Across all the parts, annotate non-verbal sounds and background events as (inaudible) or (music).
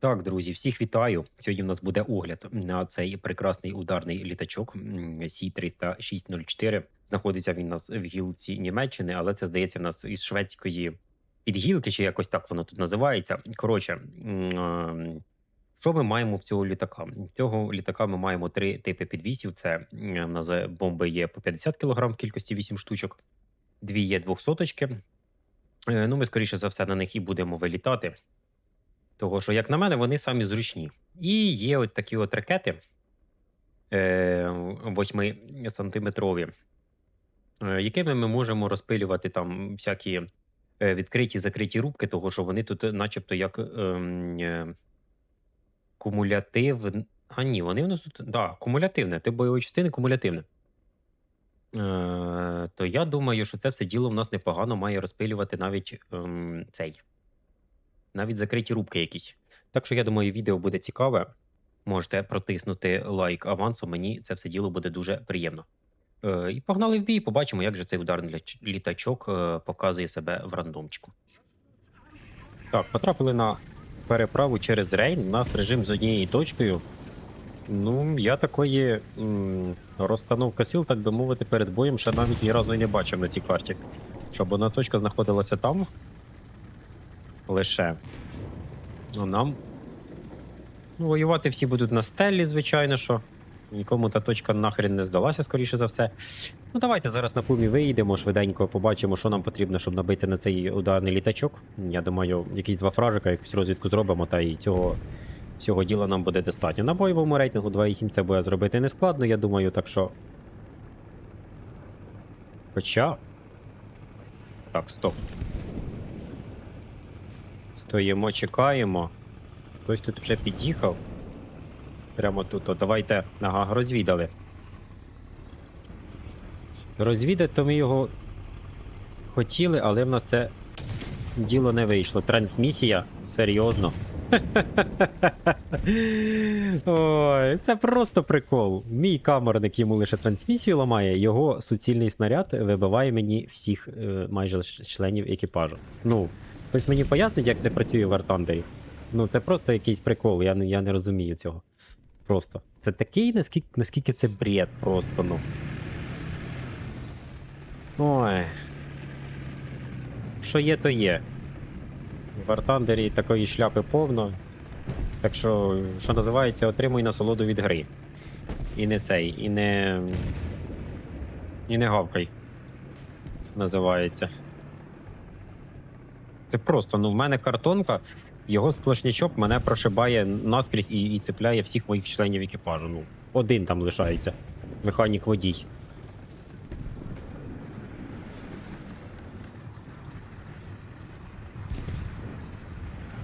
Так, друзі, всіх вітаю. Сьогодні в нас буде огляд на цей прекрасний ударний літачок Сі-30604. Знаходиться він у нас в гілці Німеччини, але це здається в нас із шведської підгілки, чи якось так воно тут називається. Коротше, що ми маємо в цього літака? Цього літака ми маємо три типи підвісів. Це в нас бомби є по 50 кг в кількості 8 штучок, дві є двохсоточки. Е, Ну, ми, скоріше за все, на них і будемо вилітати. Того, що, як на мене, вони самі зручні. І є от такі от ракети е, 8-сантиметрові, е, якими ми можемо розпилювати там всякі е, відкриті закриті рубки, того що вони тут, начебто, як ем, е, кумулятив. А ні, вони в нас тут. Да, кумулятивне. Ти бойової частини кумулятивне. Е, то я думаю, що це все діло в нас непогано має розпилювати навіть ем, цей навіть закриті рубки якісь. Так що я думаю, відео буде цікаве. Можете протиснути лайк авансу, мені це все діло буде дуже приємно. Е, і погнали в бій, побачимо, як же цей ударний літачок е, показує себе в рандомчику. Так, потрапили на переправу через Рейн. У нас режим з однією точкою. Ну, я такої м, розстановка сил, так би мовити, перед боєм ще навіть ні разу і не бачив на цій карті. Щоб одна точка знаходилася там, лише. Ну, нам. Ну, воювати всі будуть на стелі, звичайно, що. Нікому та точка нахрен не здалася, скоріше за все. Ну, давайте зараз на пумі виїдемо швиденько, побачимо, що нам потрібно, щоб набити на цей ударний літачок. Я думаю, якісь два фражика, якусь розвідку зробимо, та і цього всього діла нам буде достатньо. На бойовому рейтингу 2,7 це буде зробити нескладно, я думаю, так що. Хоча. Так, стоп. Стоїмо, чекаємо. Хтось тут вже під'їхав. Прямо тут. О, давайте. Ага, розвідали. Розвідати ми його хотіли, але в нас це діло не вийшло. Трансмісія? Серйозно. (laughs) Ой, це просто прикол. Мій камерник йому лише трансмісію ламає, його суцільний снаряд вибиває мені всіх е, майже членів екіпажу. Ну, хтось мені пояснить, як це працює в Артандері? Ну, це просто якийсь прикол, я не, я не розумію цього. Просто. Це такий, наскільки, наскільки це бред, просто, ну. Ой. Що є, то є. В Артандері такої шляпи повно. Так що, що називається, отримуй насолоду від гри. І не цей, і не. І не гавкай. Називається. Це просто, ну, в мене картонка, його сплошнячок мене прошибає наскрізь і, і цепляє всіх моїх членів екіпажу. Ну, один там лишається. Механік водій.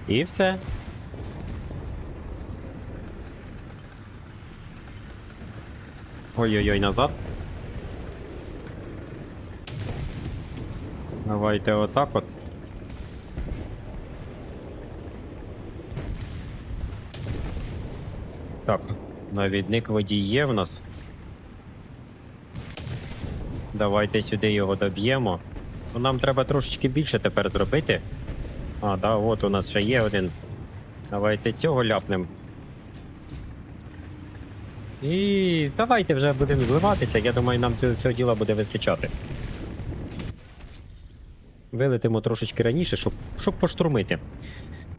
І все. Ой-ой-ой, назад. Давайте отак от. Так, навідник водій є в нас. Давайте сюди його доб'ємо. Ну, Нам треба трошечки більше тепер зробити. А, да, от у нас ще є один. Давайте цього ляпнем. І давайте вже будемо зливатися. Я думаю, нам цього, цього діла буде вистачати. Вилетимо трошечки раніше, щоб, щоб поштурмити.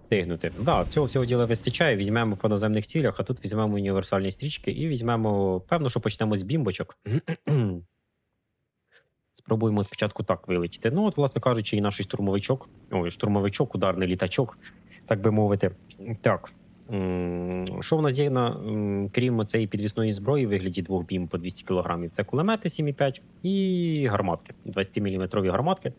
Встигнути. Да, цього всього діла вистачає. Візьмемо по наземних цілях, а тут візьмемо універсальні стрічки і візьмемо. Певно, що почнемо з бімбочок. (clears throat) Спробуємо спочатку так вилетіти. Ну, от, власне кажучи, і наш штурмовичок. Ой, штурмовичок, ударний літачок, так би мовити. Так. Що в нас є на крім цієї підвісної зброї в вигляді двох бім по 200 кг? Це кулемети 7,5 і гарматки, 20-мм гарматки.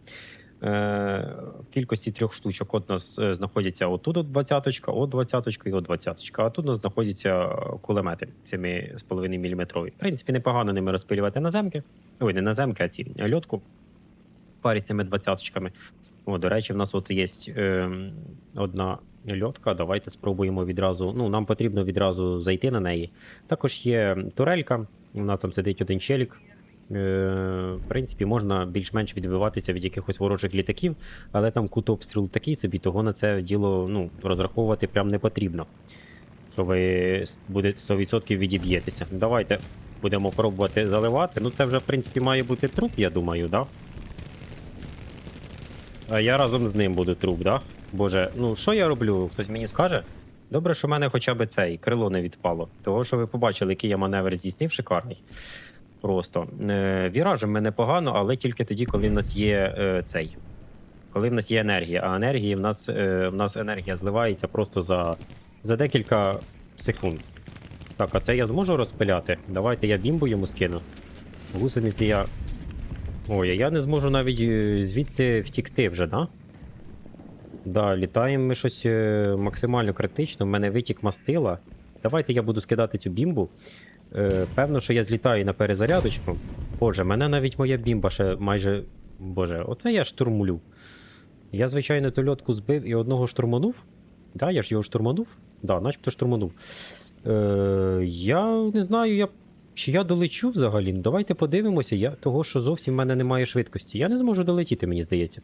Е, в кількості трьох штучок. От у нас е, знаходяться отут от 20 от 20 і от 20 А тут у нас знаходяться кулемети 7,5 мм. В принципі, непогано ними розпилювати наземки. Ой, не наземки, а ці а льотку в парі з цими 20-чками. О, до речі, в нас от є е, одна льотка. Давайте спробуємо відразу. Ну, нам потрібно відразу зайти на неї. Також є турелька. У нас там сидить один челік. Е, в принципі, можна більш-менш відбиватися від якихось ворожих літаків, але там кут обстрілу такий собі, того на це діло ну, розраховувати прям не потрібно. Що ви буде 100% відіб'єтеся. Давайте будемо пробувати заливати. Ну, це вже, в принципі, має бути труп, я думаю, да? А я разом з ним буду труп, да? Боже, ну що я роблю? Хтось мені скаже? Добре, що в мене хоча б цей крило не відпало. Того, що ви побачили, який я маневр здійснив, шикарний. Просто. Е, віражем мене погано, але тільки тоді, коли в нас є е, цей. Коли в нас є енергія. А енергії в нас, е, в нас енергія зливається просто за, за декілька секунд. Так, а це я зможу розпиляти? Давайте я бімбу йому скину. Гусениці я. Ой, я не зможу навіть звідси втікти вже, да? Да, літаємо ми щось максимально критично. В мене витік мастила. Давайте я буду скидати цю бімбу. Е, певно, що я злітаю на перезарядочку. Боже, мене навіть моя бімба ще майже. Боже, оце я штурмлю. Я, звичайно, ту льотку збив і одного штурманув. Да, я ж його штурманув? Да, начебто штурманув. Е, я не знаю, я... чи я долечу взагалі. Давайте подивимося, я... того, що зовсім в мене немає швидкості. Я не зможу долетіти, мені здається.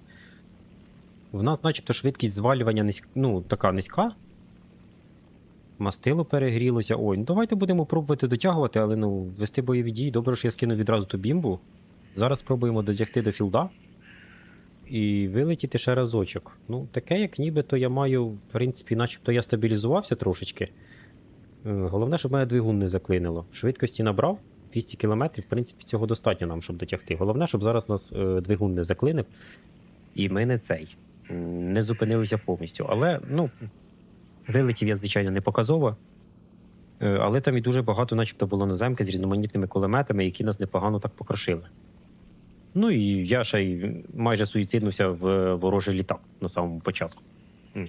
В нас, начебто, швидкість звалювання низьк... ну, така низька. Мастило перегрілося. Ой, ну давайте будемо пробувати дотягувати, але ну, вести бойові дії. Добре, що я скинув відразу ту бімбу. Зараз спробуємо дотягти до філда. І вилетіти ще разочок. Ну, таке, як нібито я маю, в принципі, начебто я стабілізувався трошечки. Е, Головне, щоб мене двигун не заклинило. Швидкості набрав 200 км, в принципі, цього достатньо нам, щоб дотягти. Головне, щоб зараз нас е, двигун не заклинив. І ми не цей. Не зупинилися повністю. Але, ну, вилетів я, звичайно, не показово. Е, Але там і дуже багато, начебто, було наземки з різноманітними кулеметами, які нас непогано так покрошили. Ну і я ще й майже суїциднувся в ворожий літак на самому початку. Так,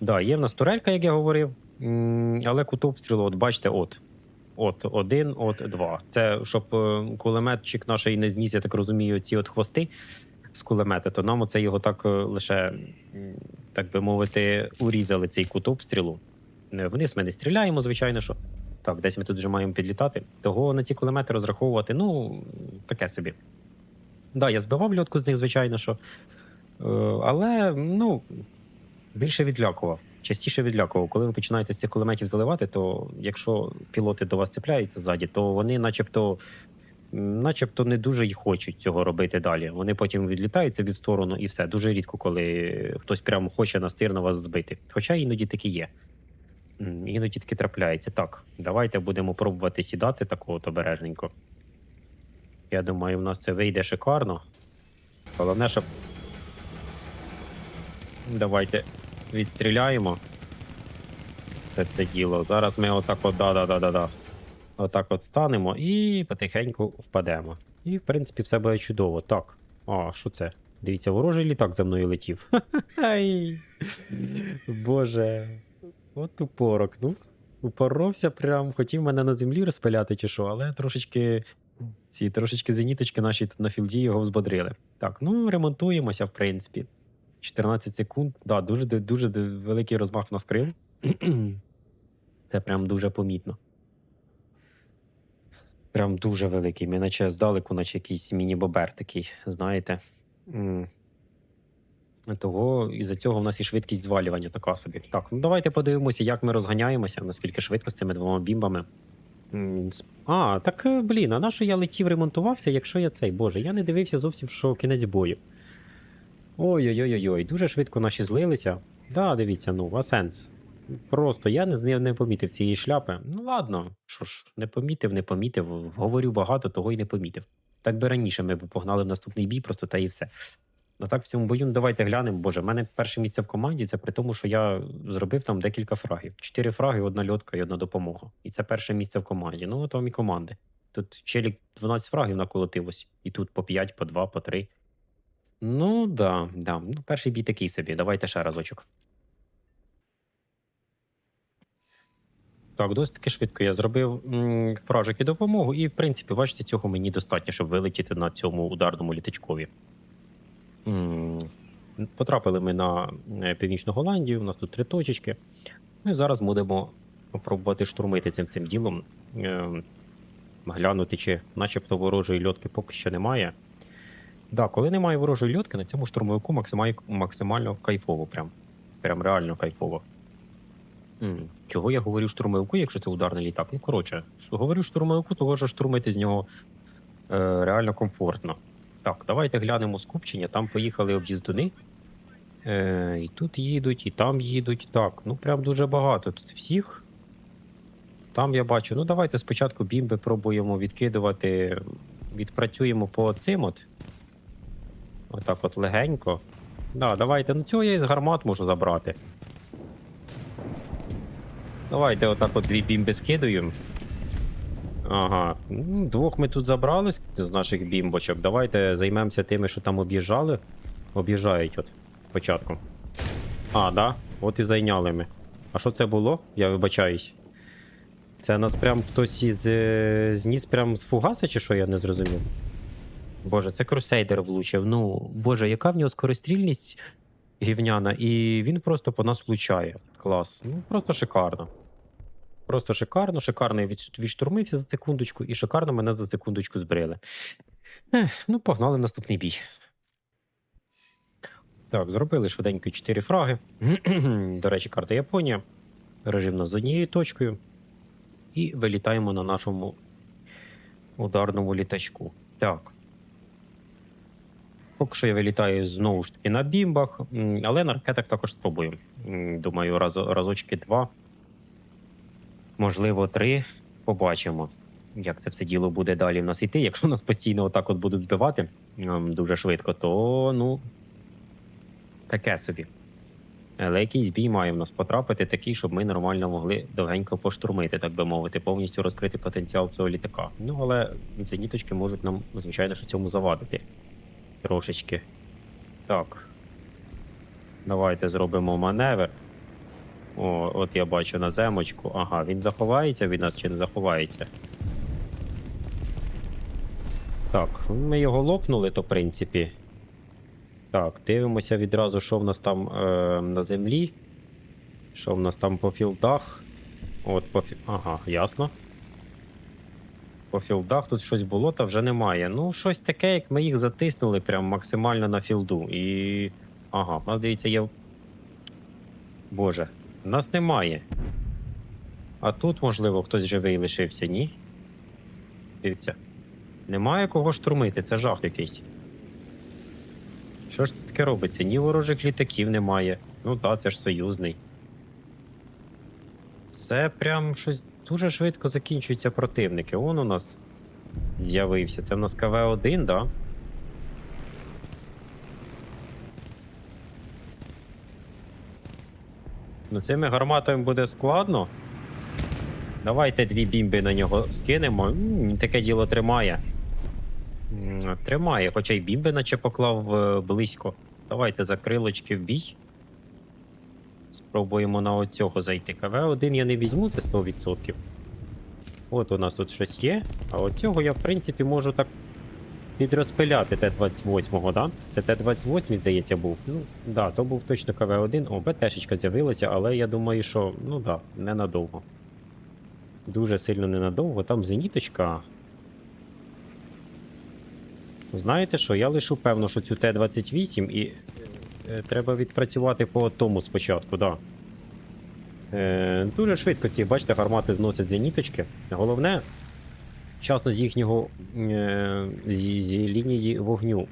да, є в нас турелька, як я говорив, але кут обстрілу, от бачите, от. От один, от два. Це щоб е, кулеметчик наш не зніс, я так розумію, ці от хвости з кулемета, то нам оце його так е, лише, так би мовити, урізали цей кут обстрілу. Е, Вниз ми не стріляємо, звичайно, що. Так, десь ми тут вже маємо підлітати. Того на ці кулемети розраховувати, ну, таке собі. Да, я збивав льотку з них, звичайно, що. Е, але, ну, більше відлякував. Частіше відлякував. Коли ви починаєте з цих кулеметів заливати, то якщо пілоти до вас цепляються ззаді, то вони начебто. Начебто не дуже й хочуть цього робити далі. Вони потім відлітають собі в сторону і все. Дуже рідко, коли хтось прямо хоче настирно вас збити. Хоча іноді таки є. Іноді таки трапляється. Так, давайте будемо пробувати сідати такого обережненько. Я думаю, в нас це вийде шикарно. Головне, щоб. Давайте відстріляємо. Це все діло. Зараз ми отак от да-да-да-да-да. Отак от станемо і потихеньку впадемо. І, в принципі, все буде чудово. Так. А, що це? Дивіться, ворожий літак за мною летів. (laughs) Боже. От упорок. Ну, упоровся прям. Хотів мене на землі розпиляти чи що, але трошечки. Ці трошечки зеніточки наші тут на філді його взбодрили. Так, ну ремонтуємося, в принципі. 14 секунд. Да, дуже дуже великий розмах в нас крил. (clears throat) Це прям дуже помітно. Прям дуже великий. Ми наче здалеку, наче якийсь міні-бобер такий, знаєте. М. Того із-за цього в нас і швидкість звалювання така собі. Так, ну давайте подивимося, як ми розганяємося, наскільки швидко з цими двома бімбами. А, так е, блін, а на що я летів ремонтувався, якщо я цей, боже, я не дивився зовсім, що кінець бою. Ой-ой-ой, дуже швидко наші злилися. Да, дивіться, ну, а сенс. Просто я не, не помітив цієї шляпи. Ну ладно, що ж, не помітив, не помітив. Говорю багато, того й не помітив. Так би раніше ми б погнали в наступний бій, просто та і все. А так в цьому бою, ну давайте глянемо. Боже, в мене перше місце в команді, це при тому, що я зробив там декілька фрагів. Чотири фраги, одна льотка і одна допомога. І це перше місце в команді. Ну, от вам і команди. Тут ще 12 фрагів наколотилось. І тут по 5, по 2, по 3. Ну, да, да. Ну, перший бій такий собі. Давайте ще разочок. Так, досить таки швидко я зробив м, фражик і допомогу, і в принципі, бачите, цього мені достатньо, щоб вилетіти на цьому ударному літачкові. Потрапили ми на е, Північну Голландію, у нас тут три точечки. Ну зараз будемо пробувати штурмити цим цим ділом. Е, глянути, чи начебто ворожої льотки поки що немає. Да, коли немає ворожої льотки, на цьому штурмовику максимально кайфово. Прям. Прям реально кайфово. Чого я говорю штурмовику, якщо це ударний літак? Ну, коротше, що говорю штурмовику, того що штурмити з нього е, реально комфортно. Так, давайте глянемо скупчення. Там поїхали об'їздуни. Е, і тут їдуть, і там їдуть. Так, ну прям дуже багато тут всіх. Там я бачу. Ну, давайте спочатку бімби пробуємо відкидувати. Відпрацюємо по цим от. Отак от легенько. Да, давайте. Ну цього я із гармат можу забрати. Давайте отак от дві бімби скидуємо. Ага. Ну, Двох ми тут забрали з наших бімбочок. Давайте займемося тими, що там об'їжджали. Об'їжджають от спочатку. А, да? От і зайняли ми. А що це було? Я вибачаюсь. Це нас прям хтось із е, зніс прям з фугаса, чи що я не зрозумів? Боже, це крусейдер влучив. Ну, боже, яка в нього скорострільність гівняна, і він просто по нас влучає. Клас. Ну, просто шикарно. Просто шикарно, шикарно відштурмився за секундочку, і шикарно мене за секундочку збрили. Ех, ну, погнали наступний бій. Так, зробили швиденько 4 фраги. (clears throat) До речі, карта Японія. Режим нас з однією точкою. І вилітаємо на нашому ударному літачку. Так. Поки що я вилітаю знову ж таки на бімбах, але на ракетах також спробуємо. М, Думаю, раз, разочки два, можливо, три. Побачимо, як це все діло буде далі в нас йти. Якщо нас постійно отак от будуть збивати дуже швидко, то ну таке собі. Але якийсь бій має в нас потрапити такий, щоб ми нормально могли довгенько поштурмити, так би мовити, повністю розкрити потенціал цього літака. Ну але зеніточки можуть нам, звичайно, що цьому завадити. Трошечки. Так. Давайте зробимо маневр. О, от я бачу на земочку. Ага, він заховається від нас чи не заховається? Так, ми його лопнули, то в принципі. Так, дивимося відразу, що в нас там е, на землі. Що в нас там по філдах. От по фі... Ага, ясно. По філдах тут щось було, та вже немає. Ну, щось таке, як ми їх затиснули прям максимально на філду. І. Ага, у нас дивіться, є. Боже, нас немає. А тут, можливо, хтось живий лишився, ні? Дивіться. Немає кого штурмити, це жах якийсь. Що ж це таке робиться? Ні ворожих літаків немає. Ну так, це ж союзний. Це прям щось дуже швидко закінчуються противники. Он у нас з'явився. Це в нас КВ-1, да? Ну, цими гарматами буде складно. Давайте дві бімби на нього скинемо. М, Таке діло тримає. М, Тримає, хоча й бімби наче поклав е, близько. Давайте за крилочки в бій. Спробуємо на оцього зайти. КВ-1 я не візьму, це 100%. От у нас тут щось є. А оцього я, в принципі, можу так підрозпиляти Т-28, да? Це Т-28, здається, був. Ну, да, то був точно КВ-1. О, БТшечка з'явилася, але я думаю, що, ну да, ненадовго. Дуже сильно ненадовго. Там зеніточка. Знаєте що, я лишу певно, що цю Т-28 і е, треба відпрацювати по тому спочатку, да. Е, дуже швидко ці, бачите, гармати зносять зеніточки. Головне, вчасно з їхнього е, з, з лінії вогню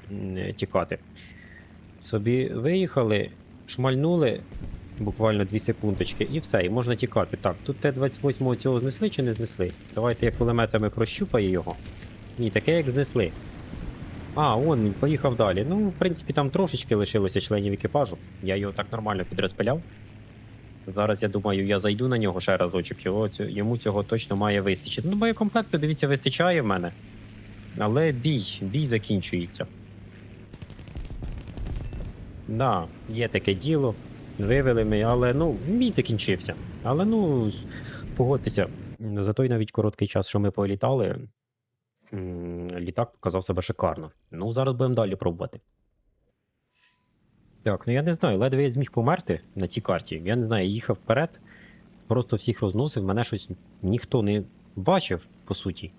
тікати. Собі виїхали, шмальнули буквально 2 секундочки, і все, і можна тікати. Так, тут Т-28 цього знесли чи не знесли? Давайте я кулеметами прощупаю його. Ні, таке як знесли. А, он поїхав далі. Ну, в принципі, там трошечки лишилося членів екіпажу. Я його так нормально підрозпиляв. Зараз я думаю, я зайду на нього ще разочок. Його, йому цього точно має вистачити. Ну, боєкомплекту, дивіться, вистачає в мене. Але бій, бій закінчується. Да, є таке діло. Вивели ми, але ну, бій закінчився. Але ну, погодьтеся, за той навіть короткий час, що ми політали, літак показав себе шикарно. Ну, зараз будемо далі пробувати. Так, ну я не знаю, ледве я зміг померти на цій карті. Я не знаю, я їхав вперед, просто всіх розносив, мене щось ніхто не бачив, по суті.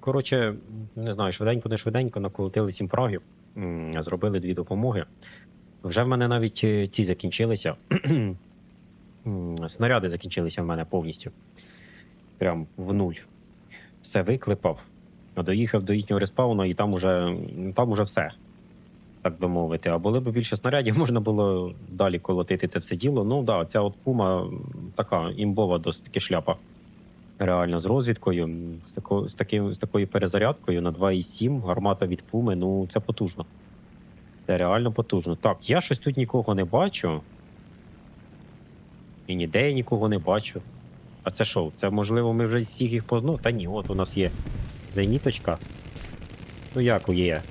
Коротше, не знаю, швиденько, не швиденько, наколотили сім фрагів, зробили дві допомоги. Вже в мене навіть е, ці закінчилися. (clears throat) Снаряди закінчилися в мене повністю. Прям в нуль. Все виклепав. А Доїхав до їхнього респауна, і там уже, там уже все. Так би мовити. А були б більше снарядів, (laughs) можна було далі колотити це все діло. Ну да, ця от пума така імбова досить таки шляпа. Реально, з розвідкою, з, тако, з, таким, з такою перезарядкою на 2,7 гармата від пуми, ну це потужно. Це реально потужно. Так, я щось тут нікого не бачу. І ніде я нікого не бачу. А це що? Це можливо ми вже всіх їх познали? Та ні, от у нас є зеніточка. Ну як є?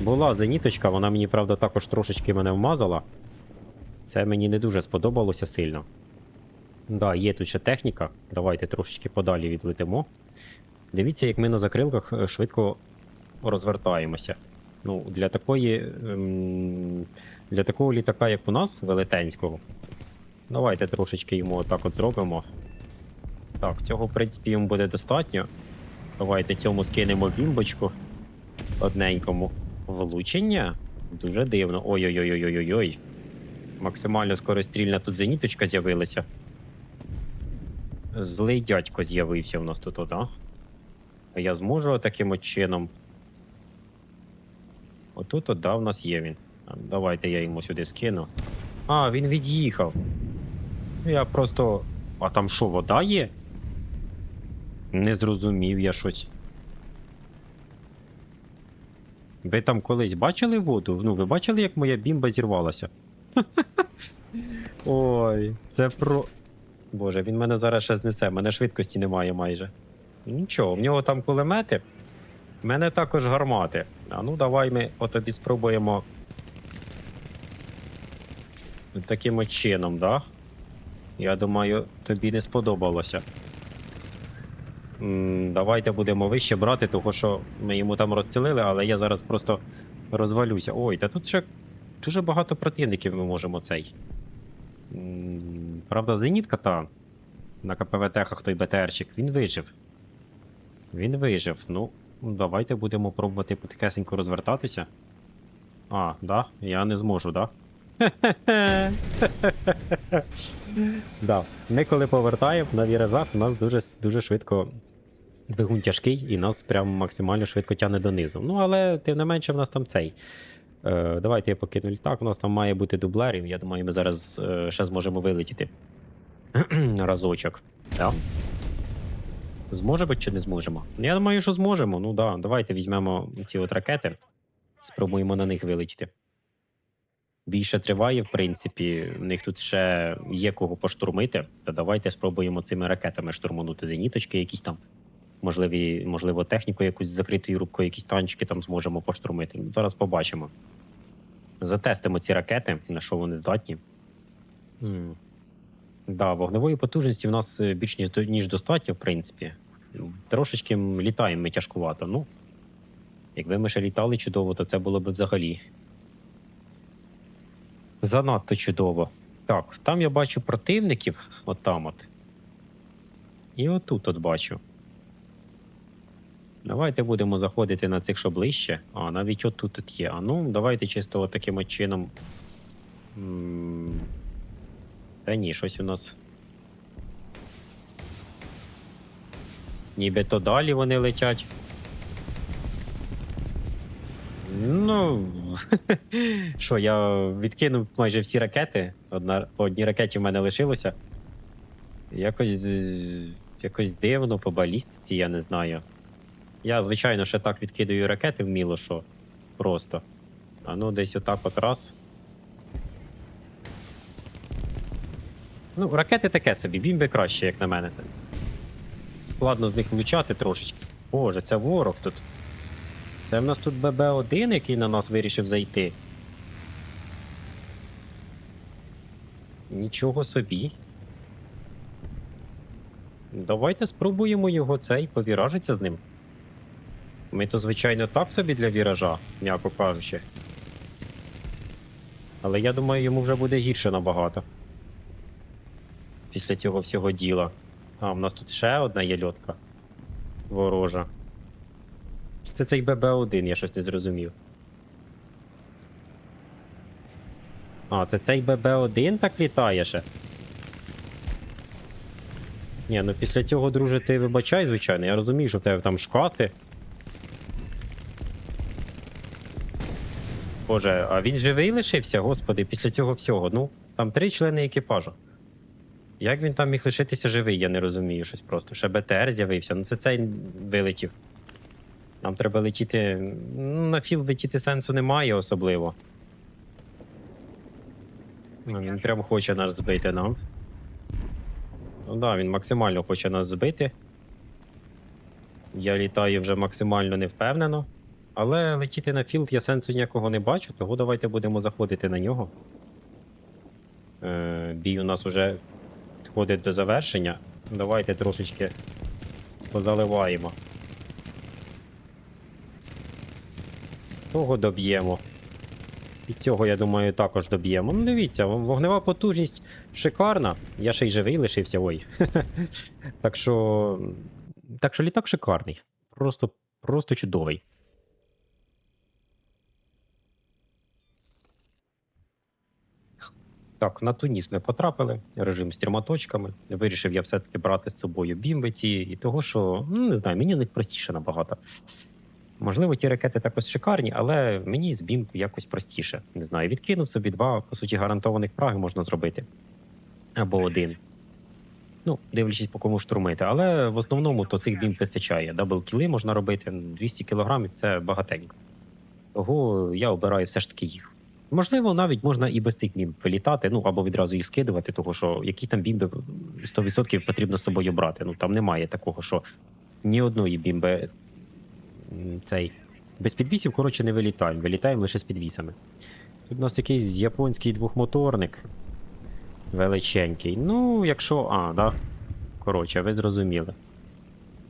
Була зеніточка, вона мені, правда, також трошечки мене вмазала. Це мені не дуже сподобалося сильно. Да, є тут ще техніка. Давайте трошечки подалі відлетимо. Дивіться, як ми на закрилках е, швидко розвертаємося. Ну, для такої. ем, Для такого літака, як у нас, велетенського. Давайте трошечки йому отак от зробимо. Так, цього, в принципі, йому буде достатньо. Давайте цьому скинемо бімбочку одненькому. Влучення? Дуже дивно. Ой-ой-ой-ой-ой-ой. Максимально скорострільна тут зеніточка з'явилася. Злий дядько з'явився в нас тут, так? А я зможу таким чином. Отут, от, да, в нас є він. Давайте я йому сюди скину. А, він від'їхав. Я просто. А там що, вода є? Не зрозумів я щось. Ви там колись бачили воду? Ну, ви бачили, як моя бімба зірвалася? (laughs) Ой, це про. Боже, він мене зараз ще знесе, мене швидкості немає майже. Нічого, в нього там кулемети. В мене також гармати. А ну давай ми от тобі спробуємо. Таким от чином, да? Я думаю, тобі не сподобалося. Давайте будемо вище брати, тому що ми йому там розцілили, але я зараз просто розвалюся. Ой, та тут ще дуже багато противників ми можемо цей. Правда, зенітка та на КПВТ-хах той БТРчик, він вижив. Він вижив. Ну, давайте будемо пробувати потихесенько розвертатися. А, да? Я не зможу, да? (laughs) да. Ми коли повертаємо на віражах, у нас дуже, дуже швидко двигун тяжкий і нас прям максимально швидко тягне донизу. Ну, але тим не менше, в нас там цей. Е, давайте я покину літак. У нас там має бути дублерів. Я думаю, ми зараз е, ще зможемо вилетіти. (clears throat) Разочок. Да? Зможемо чи не зможемо? Я думаю, що зможемо. Ну да, давайте візьмемо ці от ракети, спробуємо на них вилетіти. Більше триває, в принципі, в них тут ще є кого поштурмити. Та давайте спробуємо цими ракетами штурманути зеніточки, якісь там. Можливі, можливо, техніку якусь закритою рубкою, якісь танчики там зможемо поштурмити. Зараз побачимо. Затестимо ці ракети, на що вони здатні. М. Да, вогневої потужності в нас е, більш ніж, ніж достатньо, в принципі. Трошечки літаємо ми тяжкувато. Ну, якби ми ще літали чудово, то це було б взагалі. Занадто чудово. Так, там я бачу противників, от там от. І отут от бачу. Давайте будемо заходити на цих, що ближче. А, навіть отут от є. А ну, давайте чисто от таким чином. Та ні, щось у нас. Нібито далі вони летять. Ну. (laughs) Що, я відкинув майже всі ракети. Одна, по одній ракеті в мене лишилося. Якось. е, Якось дивно по балістиці, я не знаю. Я, звичайно, ще так відкидаю ракети вміло, що просто. А ну, десь отак от раз. Ну, ракети таке собі, бімби краще, як на мене. Складно з них влучати трошечки. Боже, це ворог тут. Це в нас тут ББ-1, який на нас вирішив зайти. Нічого собі. Давайте спробуємо його цей повіражиться з ним. Ми то, звичайно, так собі для віража, м'яко кажучи. Але я думаю, йому вже буде гірше набагато. Після цього всього діла. А, в нас тут ще одна є льотка. Ворожа. Це цей ББ-1, я щось не зрозумів. А, це цей ББ-1 так літає ще? Ні, ну після цього, друже, ти вибачай, звичайно. Я розумію, що в тебе там шкати. Боже, а він живий лишився, господи, після цього всього. Ну, там три члени екіпажу. Як він там міг лишитися живий, я не розумію щось просто. Ще БТР з'явився. Ну це цей вилетів. Нам треба летіти. ну, На філ летіти сенсу немає особливо. Ну, він прям хоче нас збити нам. Ну так, да, він максимально хоче нас збити. Я літаю вже максимально невпевнено. Але летіти на філд я сенсу ніякого не бачу, того давайте будемо заходити на нього. Е, бій у нас уже підходить до завершення. Давайте трошечки позаливаємо. Того доб'ємо. І цього, я думаю, також доб'ємо. Ну, дивіться, вогнева потужність шикарна. Я ще й живий лишився, ой. (laughs) так що. Так що літак шикарний. Просто, просто чудовий. Так, на Туніс ми потрапили, режим з трьома точками. Вирішив я все-таки брати з собою бімби ці, і того, що ну, не знаю, мені них простіше набагато. Можливо, ті ракети також шикарні, але мені з бімб якось простіше. Не знаю, відкинув собі два, по суті, гарантованих фраги можна зробити. Або один. Ну, дивлячись, по кому штурмити. Але в основному то цих бімб вистачає. Дабл-кіли можна робити. 200 кілограмів це багатенько. Того я обираю все ж таки їх. Можливо, навіть можна і без цих бімб вилітати, ну або відразу їх скидувати, тому що які там бімби 100% потрібно з собою брати. Ну там немає такого, що ні одної бімби цей. Без підвісів, коротше, не вилітаємо. Вилітаємо лише з підвісами. Тут у нас якийсь японський двохмоторник. Величенький. Ну, якщо. А, да. Коротше, ви зрозуміли.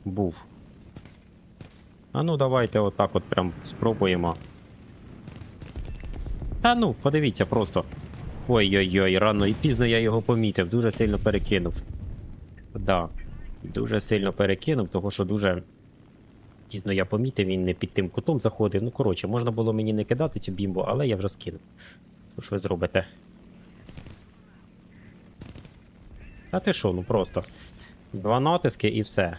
Був. А ну, давайте отак от прям спробуємо. Та ну, подивіться просто. Ой-ой-ой, рано і пізно я його помітив, дуже сильно перекинув. Да. Дуже сильно перекинув, тому що дуже пізно я помітив, він не під тим кутом заходив. Ну, коротше, можна було мені не кидати цю бімбу, але я вже скинув. Що ж ви зробите? А ти що, ну просто. Два натиски і все.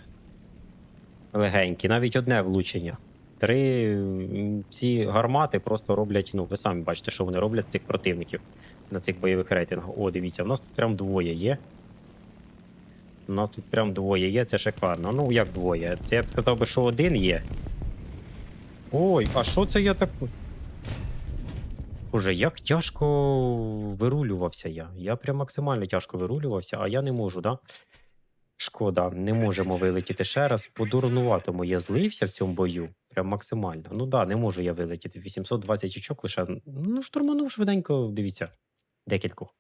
Легенькі, навіть одне влучення. Три ці гармати просто роблять, ну, ви самі бачите, що вони роблять з цих противників на цих бойових рейтингах. О, дивіться, в нас тут прям двоє є. У нас тут прям двоє є, це шикарно. Ну, як двоє? Це я б сказав би, що один є. Ой, а що це я так. Боже, як тяжко вирулювався я. Я прям максимально тяжко вирулювався, а я не можу, да? Шкода, не можемо вилетіти ще раз. По дурнуватому я злився в цьому бою. Прям максимально. Ну да, не можу я вилетіти. 820 очок лише. Ну, штурманув швиденько, дивіться. Декількох.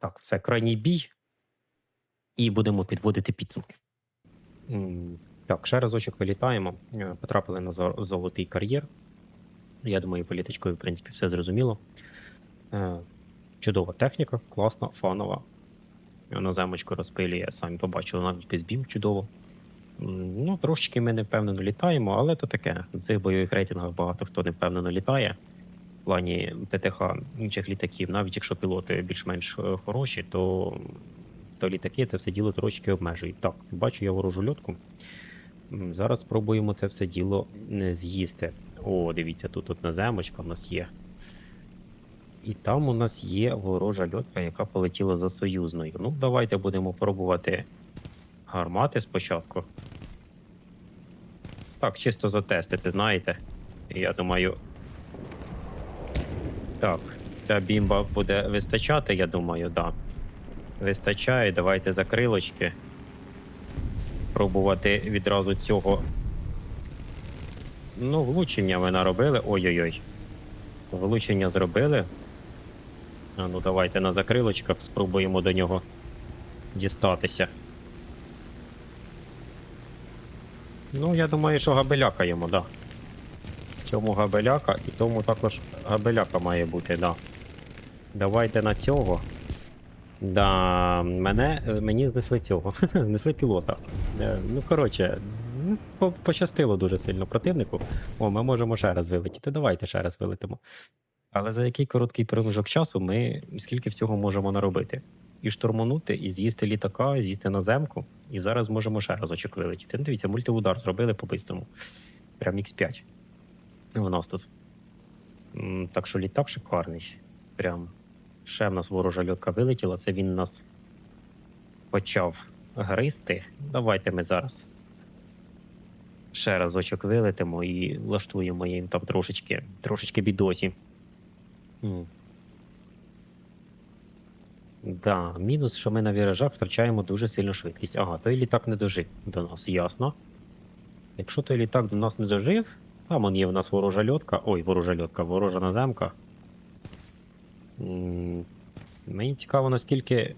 Так, все, крайній бій. І будемо підводити підсумки. Так, ще разочок вилітаємо. Е, Потрапили на золотий кар'єр. Я думаю, політичкою, в принципі, все зрозуміло. Е, Чудова техніка, класна, фанова. На замочку розпилює, самі побачили, навіть без бім чудово. Ну, трошечки ми не впевнено літаємо, але то таке. В цих бойових рейтингах багато хто не впевнено літає. В плані ТТХ інших літаків, навіть якщо пілоти більш-менш е, хороші, то, то літаки це все діло трошки обмежують. Так, бачу я ворожу льотку. Зараз спробуємо це все діло з'їсти. О, дивіться, тут одна земочка в нас є. І там у нас є ворожа льотка, яка полетіла за союзною. Ну, давайте будемо пробувати гармати спочатку. Так, чисто затестити, знаєте. Я думаю. Так, ця бімба буде вистачати, я думаю, да. Вистачає, давайте закрилочки. Пробувати відразу цього. Ну, влучення ми наробили. Ой-ой-ой. Влучення зробили. А ну давайте на закрилочках спробуємо до нього дістатися. Ну, я думаю, що габелякаємо, да. Цьому габеляка і тому також габеляка має бути, да. Давайте на цього. Да, мене, мені знесли цього. (laughs) знесли пілота. Е, Ну, коротше, Ну, пощастило дуже сильно противнику. О, ми можемо ще раз вилетіти. Давайте ще раз вилетимо. Але за який короткий проміжок часу ми скільки всього можемо наробити? І штурманути, і з'їсти літака, з'їсти наземку. І зараз можемо ще разочок вилетіти. Ну, дивіться, мультиудар зробили по-бистрому. Прям X5. У нас тут. Так що літак шикарний. Прям ще в нас ворожа льотка вилетіла. Це він нас почав гризти. Давайте ми зараз ще разочок вилетимо і влаштуємо їм там трошечки, трошечки бідосі. М. Да, мінус, що ми на віражах втрачаємо дуже сильно швидкість. Ага, той літак не дожив до нас, ясно. Якщо той літак до нас не дожив, там он є в нас ворожа льотка. Ой, ворожа льотка, ворожа наземка. Мені цікаво, наскільки.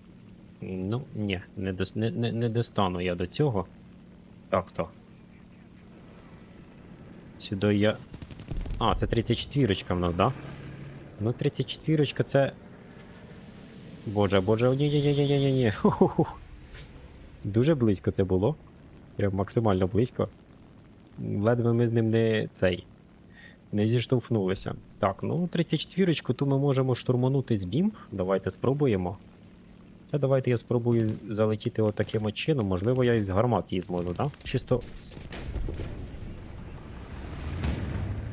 Ну, ні, не, дос... не, не, не достану я до цього. Так то. Сюди я. А, це 34 в нас, да? Ну, 34 це. Боже, боже, ні ні ні ні ні ні ні Дуже близько це було. Прям максимально близько. Ледве ми з ним не цей. Не зіштовхнулися. Так, ну 34 ку ту ми можемо штурманути з бімб. Давайте спробуємо. Та давайте я спробую залетіти отаким от чином. Можливо, я із гармат її зможу, так? Чисто.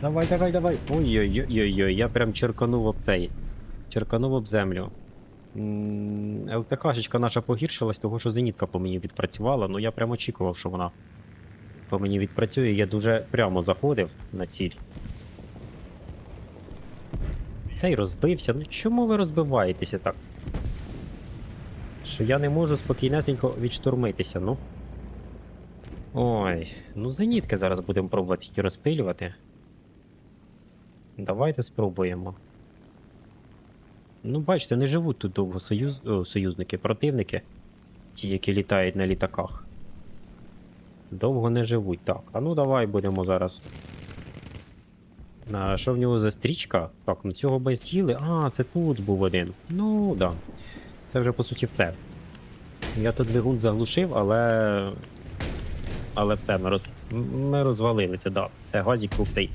Давай, давай, давай. Ой-ой-ой, я прям черканув об цей. Черканув об землю. ЛТКшечка наша погіршилась, того що зенітка по мені відпрацювала, ну я прям очікував, що вона по мені відпрацює. Я дуже прямо заходив на ціль. Цей розбився. Ну чому ви розбиваєтеся так? Що я не можу спокійнесенько відштурмитися, ну. Ой, ну зенітки зараз будемо пробувати її розпилювати. Давайте спробуємо. Ну, бачите, не живуть тут довго союз... О, союзники, противники, ті, які літають на літаках. Довго не живуть. Так, а ну давай будемо зараз. А, що в нього за стрічка? Так, ну цього би з'їли. А, це тут був один. Ну, да. Це вже по суті все. Я тут двигун заглушив, але. Але все, ми, роз... ми розвалилися, да. Це газік був цей.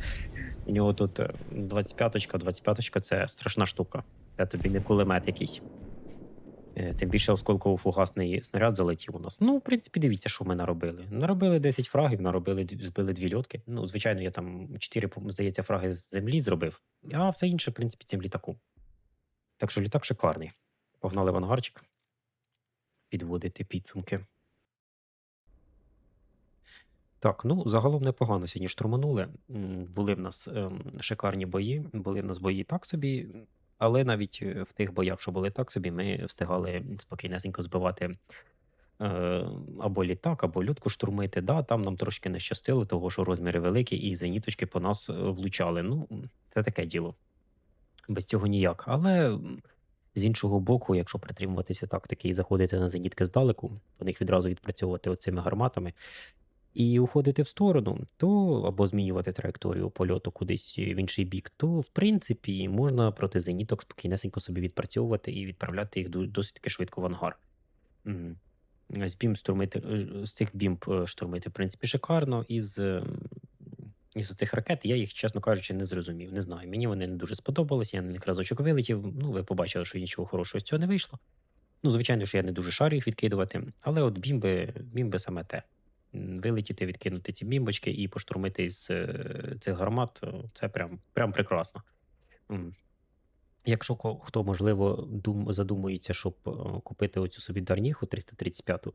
У нього тут 25-ка, 25-ка це страшна штука. Це тобі не кулемет якийсь. Е, Тим більше осколково-фугасний снаряд залетів у нас. Ну, в принципі, дивіться, що ми наробили. Наробили 10 фрагів, наробили, збили дві льотки. Ну, звичайно, я там 4, здається, фраги з землі зробив, а все інше, в принципі, цим літаку. Так що літак шикарний. Погнали в ангарчик. Підводити підсумки. Так, ну загалом непогано сьогодні штурманули. Були в нас ем, шикарні бої, були в нас бої так собі, але навіть е, в тих боях, що були так собі, ми встигали спокійнесенько збивати е, або літак, або льотку штурмити. Да, там нам трошки не щастило, того що розміри великі, і зеніточки по нас е, влучали. Ну, це таке діло. Без цього ніяк. Але з іншого боку, якщо притримуватися тактики і заходити на зенітки здалеку, по них відразу відпрацьовувати оцими гарматами і уходити в сторону, то або змінювати траєкторію польоту кудись в інший бік, то в принципі можна проти зеніток спокійнесенько собі відпрацьовувати і відправляти їх досить таки швидко в ангар. З бім штурмити е, з цих бімб е, штурмити, в принципі, шикарно. Із, із цих ракет я їх, чесно кажучи, не зрозумів. Не знаю. Мені вони не дуже сподобалися. Я на них разочок вилетів. Ну, ви побачили, що нічого хорошого з цього не вийшло. Ну, звичайно, що я не дуже шарю їх відкидувати, але от бімби, бімби саме те. Вилетіти, відкинути ці бімбочки і поштурмити з е, цих гармат е, це прям, прям прекрасно. Якщо хто, можливо, дум, задумується, щоб е, купити оцю собі Дарніху 335,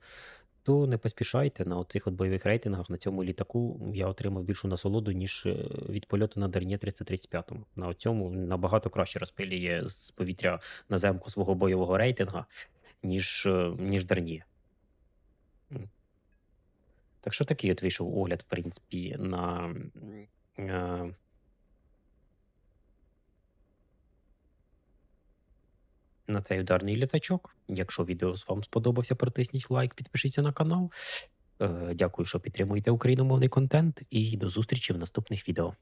то не поспішайте на оцих от бойових рейтингах. На цьому літаку я отримав більшу насолоду, ніж від польоту на Дарні 335. На цьому набагато краще розпилює з повітря на земку свого бойового рейтинга, ніж, ніж Дарні. Так що такий от вийшов огляд, в принципі, на. е, на цей ударний літачок. Якщо відео вам сподобався, протисніть лайк, підпишіться на канал. Е, Дякую, що підтримуєте україномовний контент, і до зустрічі в наступних відео.